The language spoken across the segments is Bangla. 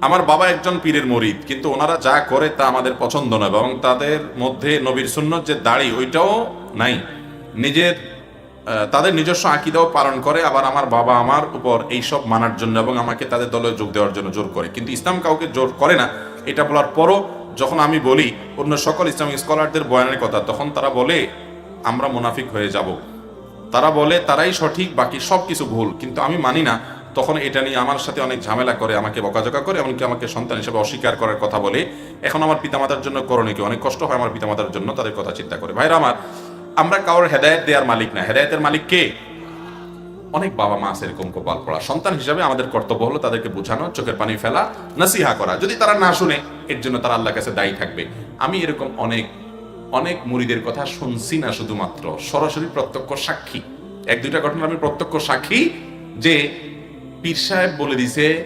আমার বাবা একজন পীরের মরিদ, কিন্তু ওনারা যা করে তা আমাদের পছন্দ নয় এবং তাদের মধ্যে নবীর সুন্নত যে দাড়ি, ওইটাও নাই। নিজের তাদের নিজস্ব আকিদাও পালন করে, আবার আমার বাবা আমার উপর এইসব মানার জন্য এবং আমাকে তাদের দলে যোগ দেওয়ার জন্য জোর করে। কিন্তু ইসলাম কাউকে জোর করে না, এটা বলার পরও যখন আমি বলি, অন্য সকল ইসলামিক স্কলারদের বয়ানের কথা, তখন তারা বলে, আমরা মুনাফিক হয়ে যাব। তারা বলে, তারাই সঠিক, বাকি সব কিছু ভুল। কিন্তু আমি মানি না তখন এটা নিয়ে আমার সাথে অনেক ঝামেলা করে, আমাকে বকাঝকা করে, এমনকি আমাকে সন্তান হিসেবে অস্বীকার করার কথা বলে। এখন আমার পিতামাতার জন্য করণে কি? অনেক কষ্ট হয় আমার পিতামাতার জন্য, তাদের কথা চিন্তা করে। ভাইরা আমার, আমরা কারোর হেদায়ত দেওয়ার মালিক না। হেদায়তের মালিক কে? অনেক বাবা মা আছে এরকম কপাল পড়া। সন্তান হিসাবে আমাদের কর্তব্য হলো তাদেরকে বোঝানো, চোখের পানি ফেলা, নাসিহা করা। যদি তারা না শুনে, এর জন্য তারা আল্লাহর কাছে দায়ী থাকবে। আমি এরকম অনেক অনেক মুড়িদের কথা শুনছি না শুধুমাত্র। সরাসরি প্রত্যক্ষ সাক্ষী। এক দুইটা ঘটনা আমি প্রত্যক্ষ সাক্ষী যে পীর সাহেব বলে দিছে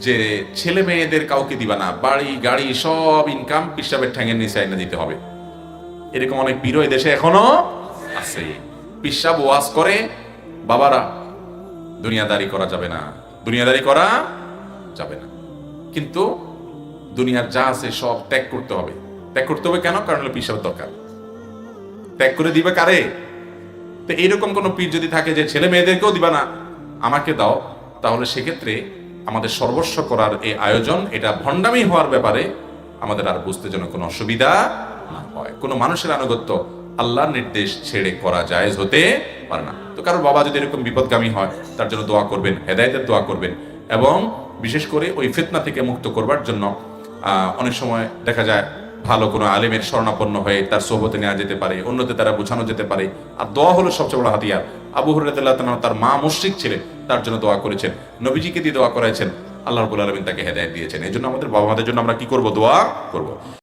যে ছেলে মেয়েদের কাউকে দিবা না, বাড়ি, গাড়ি, সব ইনকাম পীর সাহেবের ঠ্যাঙের নিচে আইনা দিতে হবে। এরকম অনেক পীর এই দেশে এখনও আছে। পিসাব ওয়াজ করে, বাবারা, দুনিয়াদারি করা যাবে না। দুনিয়াদারি করা যাবে না। কিন্তু দুনিয়ার যা আছে সব ত্যাগ করতে হবে। ত্যাগ করতে হবে কেন? কারণ হলো পিসাবের দরকার। ত্যাগ করে দিবে কারে? তো এইরকম কোন পীর যদি থাকে যে ছেলে মেয়েদেরকেও দিবা না, আমাকে দাও। তাহলে সেক্ষেত্রে আমাদের সর্বস্ব করার এই আয়োজন, এটা ভণ্ডামি হওয়ার ব্যাপারে আমাদের আর বুঝতে যেন কোনো অসুবিধা না হয়। কোনো মানুষের আনুগত্য আল্লাহর নির্দেশ ছেড়ে করা জায়েজ হতে পারে না। তো কারোর বাবা যদি এরকম বিপদগামী হয়, তার জন্য দোয়া করবেন, হেদায়তের দোয়া করবেন এবং বিশেষ করে ওই ফেতনা থেকে মুক্ত করবার জন্য অনেক সময় দেখা যায় ভালো কোনো আলেমের শরণাপন্ন হয়ে তার সোহবতে নেওয়া যেতে পারে, অন্যতে তারা বোঝানো যেতে পারে। আর দোয়া হলো সবচেয়ে বড় হাতিয়ার। আবু হরিয়াল্লাহ তার মা মুশ্রিক ছিলেন, তার জন্য দোয়া করেছেন। নবীজিকে দিয়ে দোয়া করাইছেন, আল্লাহ রবুল আলমিন তাকে হেদায়ত দিয়েছেন। এই জন্য আমাদের বাবা মাদের জন্য আমরা কি করব? দোয়া করব।